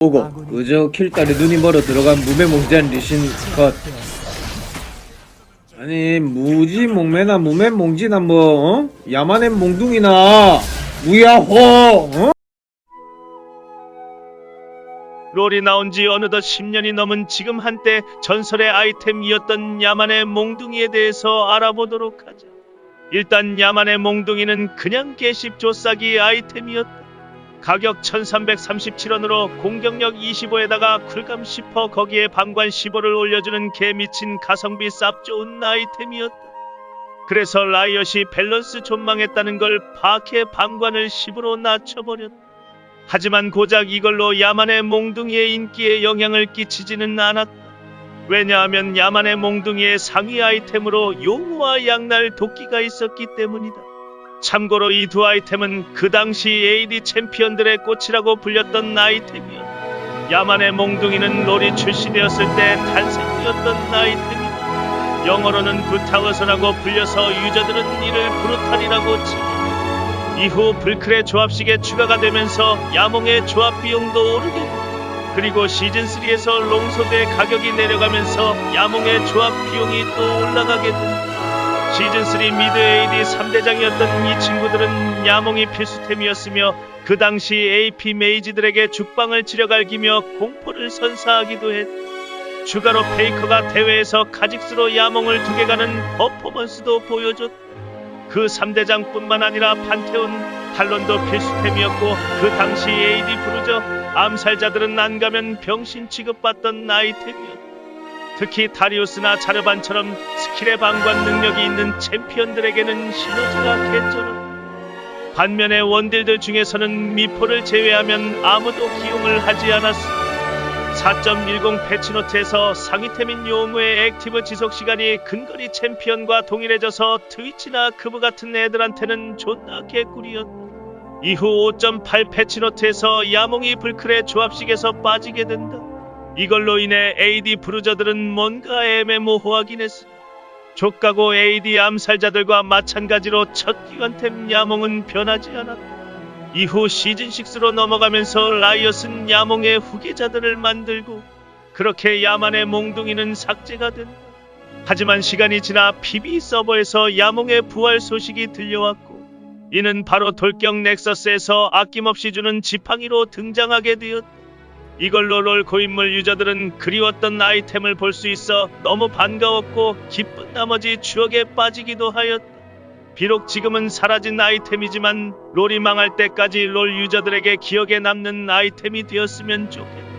보고 그저 킬달에 눈이 멀어 들어간 무매몽지한 리신 컷 아니 무지 몽매나 무매 몽지나 뭐 어? 야만의 몽둥이나 무야호 어? 롤이 나온 지 어느덧 10년이 넘은 지금 한때 전설의 아이템이었던 야만의 몽둥이에 대해서 알아보도록 하자. 일단 야만의 몽둥이는 그냥 개십 조싸기 아이템이었다. 가격 1337원으로 공격력 25에다가 쿨감 10% 거기에 방관 15를 올려주는 개 미친 가성비 쌉 좋은 아이템이었다. 그래서 라이엇이 밸런스 존망했다는 걸 파악해 방관을 10으로 낮춰버렸다. 하지만 고작 이걸로 야만의 몽둥이의 인기에 영향을 끼치지는 않았다. 왜냐하면 야만의 몽둥이의 상위 아이템으로 용우와 양날 도끼가 있었기 때문이다. 참고로 이 두 아이템은 그 당시 AD 챔피언들의 꽃이라고 불렸던 아이템이었다. 야만의 몽둥이는 롤이 출시되었을 때 탄생되었던 아이템이다. 영어로는 부타워서라고 불려서 유저들은 이를 브루탈이라고 칭했다. 이후 불클의 조합식에 추가가 되면서 야몽의 조합 비용도 오르게. 그리고 시즌3에서 롱소드의 가격이 내려가면서 야몽의 조합 비용이 또 올라가게 된다. 시즌3 미드 AD 3대장이었던 이 친구들은 야몽이 필수템이었으며 그 당시 AP 메이지들에게 죽방을 치려갈기며 공포를 선사하기도 했다. 추가로 페이커가 대회에서 카직스로 야몽을 두 개 가는 퍼포먼스도 보여줬다. 그 3대장뿐만 아니라 판테온, 탈론도 필수템이었고 그 당시 AD 부르저 암살자들은 안 가면 병신 취급받던 아이템이었다. 특히 다리우스나 자르반처럼 스킬의 방관 능력이 있는 챔피언들에게는 시너지가 개쩌로 반면에 원딜들 중에서는 미포를 제외하면 아무도 기용을 하지 않았습니다. 4.10 패치노트에서 상위템인 용우의 액티브 지속 시간이 근거리 챔피언과 동일해져서 트위치나 크브 같은 애들한테는 존나 개꿀이었다. 이후 5.8 패치노트에서 야몽이 불클의 조합식에서 빠지게 된다. 이걸로 인해 AD 브루저들은 뭔가 애매모호하긴 했어. 족가고 AD 암살자들과 마찬가지로 첫 기관템 야몽은 변하지 않았다. 이후 시즌6로 넘어가면서 라이엇은 야몽의 후계자들을 만들고 그렇게 야만의 몽둥이는 삭제가 된다. 하지만 시간이 지나 PB 서버에서 야몽의 부활 소식이 들려왔고 이는 바로 돌격 넥서스에서 아낌없이 주는 지팡이로 등장하게 되었다. 이걸로 롤 고인물 유저들은 그리웠던 아이템을 볼 수 있어 너무 반가웠고 기쁜 나머지 추억에 빠지기도 하였다. 비록 지금은 사라진 아이템이지만 롤이 망할 때까지 롤 유저들에게 기억에 남는 아이템이 되었으면 좋겠다.